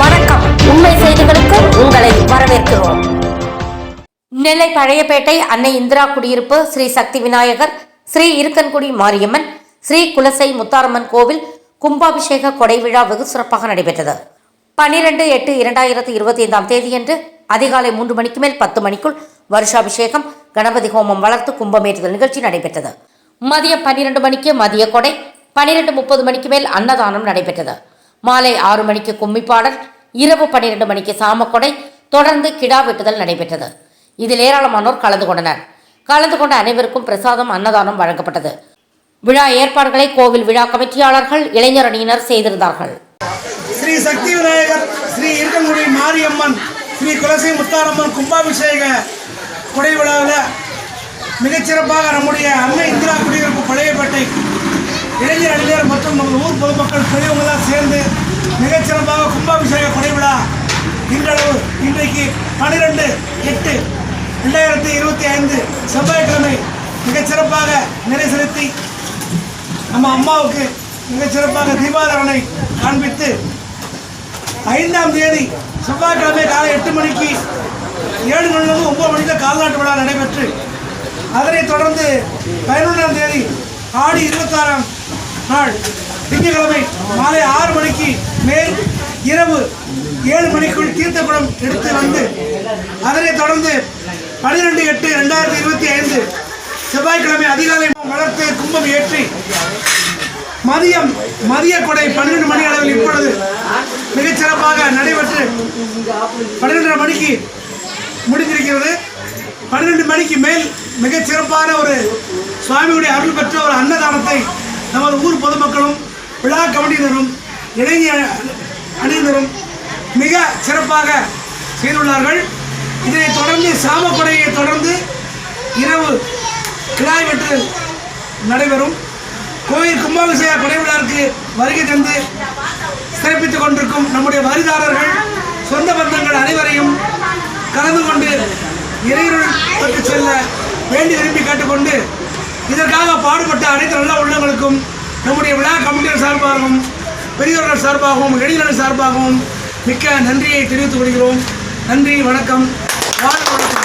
வணக்கம். உண்மை செய்திகளுக்கு உங்களை வரவேற்கிறோம். நெல்லை பழையப்பேட்டை அன்னை இந்திரா குடியிருப்பு ஸ்ரீ சக்தி விநாயகர் ஸ்ரீ இருக்கன்குடி மாரியம்மன் ஸ்ரீ குலசை முத்தாரம்மன் கோவில் கும்பாபிஷேக கொடை விழா வெகு சிறப்பாக நடைபெற்றது. பனிரெண்டு எட்டு இரண்டாயிரத்தி இருபத்தி ஐந்தாம் தேதியன்று அதிகாலை மூன்று மணிக்கு மேல் பத்து மணிக்குள் வருஷாபிஷேகம் கணபதி ஹோமம் வளர்த்து கும்பமேற்றுதல் நிகழ்ச்சி நடைபெற்றது. மதியம் பன்னிரண்டு மணிக்கு மதிய கொடை பனிரெண்டு முப்பது மணிக்கு மேல் அன்னதானம் நடைபெற்றது. மாலை ஆறு மணிக்கு கும்மிப்பாடல் இரவு பன்னிரண்டு மணிக்கு சாமக்கொடை தொடர்ந்து கிடா வெட்டுதல் நடைபெற்றது. இதில் ஏராளமானோர் கலந்து கொண்டனர். கலந்து கொண்ட அனைவருக்கும் பிரசாதம் அன்னதானம் வழங்கப்பட்டது. விழா ஏற்பாடுகளை கோவில் விழா கமிட்டியாளர்கள் இளைஞர் அணியினர் செய்திருந்தார்கள். ஸ்ரீ சக்தி விநாயகர் ஸ்ரீ இருக்கங்குடி மாரியம்மன் ஸ்ரீ குலசை முத்தாரம்மன் கும்பாபிஷேக குடை விழாவில் மிகச்சிறப்பாக நம்முடைய அன்னை இந்திரா குடியிருப்பு பழையப்பேட்டை இளைஞர் அணிஞர் மற்றும் நமது ஊர் பொதுமக்கள் பெரியவங்களாம் சேர்ந்து மிகச்சிறப்பாக கும்பாபிஷேக கொடைவிழா இன்றளவு இன்றைக்கு பன்னிரெண்டு எட்டு ரெண்டாயிரத்தி இருபத்தி ஐந்து செவ்வாய்க்கிழமை மிகச்சிறப்பாக நிறை செலுத்தி நம்ம அம்மாவுக்கு மிகச்சிறப்பாக தீபாராதனை காண்பித்து ஐந்தாம் தேதி செவ்வாய்க்கிழமை காலை எட்டு மணிக்கு ஏழு மணிலிருந்து ஒன்பது மணிக்கு கால்நாட்டு விழா நடைபெற்று அதனைத் தொடர்ந்து பதினொன்றாம் தேதி ஆடி இருபத்தாறாம் நாள் திங்கட்கிழமை மாலை ஆறு மணிக்கு மேல் இரவு ஏழு மணிக்குள் தீர்த்தப்படம் எடுத்து வந்து அதனைத் தொடர்ந்து பனிரெண்டு எட்டு ரெண்டாயிரத்தி இருபத்தி ஐந்து செவ்வாய்க்கிழமை அதிகாலை வளர்த்து கும்பம் ஏற்றி மதியம் மதிய கொடை பன்னிரெண்டு மணி அளவில் இப்பொழுது மிகச்சிறப்பாக நடைபெற்று பன்னிரெண்டரை மணிக்கு முடிந்திருக்கிறது. பன்னிரெண்டு மணிக்கு மேல் மிகச் சிறப்பான ஒரு சுவாமியுடைய அருள் பெற்ற ஒரு அன்னதானத்தை நமது ஊர் பொதுமக்களும் விழா கமிட்டியினரும் இளைஞ அணியினரும் மிக சிறப்பாக செய்துள்ளார்கள். இதனைத் தொடர்ந்து சாமப்படையை தொடர்ந்து இரவு கிடாய் வெட்டு நடைபெறும். கோயில் கும்பாபிஷேக கொடை விழாவிற்கு வருகை தந்து சிறப்பித்துக் கொண்டிருக்கும் நம்முடைய வரிதாரர்கள் சொந்த பந்தங்கள் அனைவரையும் கலந்து கொண்டு இறைவனுக்கு பற்றி செல்ல வேண்டி விரும்பி கேட்டுக்கொண்டு இதற்காக பாடுபட்ட அனைத்து நல்ல உள்ளங்களுக்கும் நம்முடைய விழா கமிட்டியர் சார்பாகவும் பெரியவர்கள் சார்பாகவும் இளைஞர்கள் சார்பாகவும் மிக்க நன்றியை தெரிவித்துக் கொள்கிறோம். நன்றி வணக்கம். வாழ்க வணக்கம்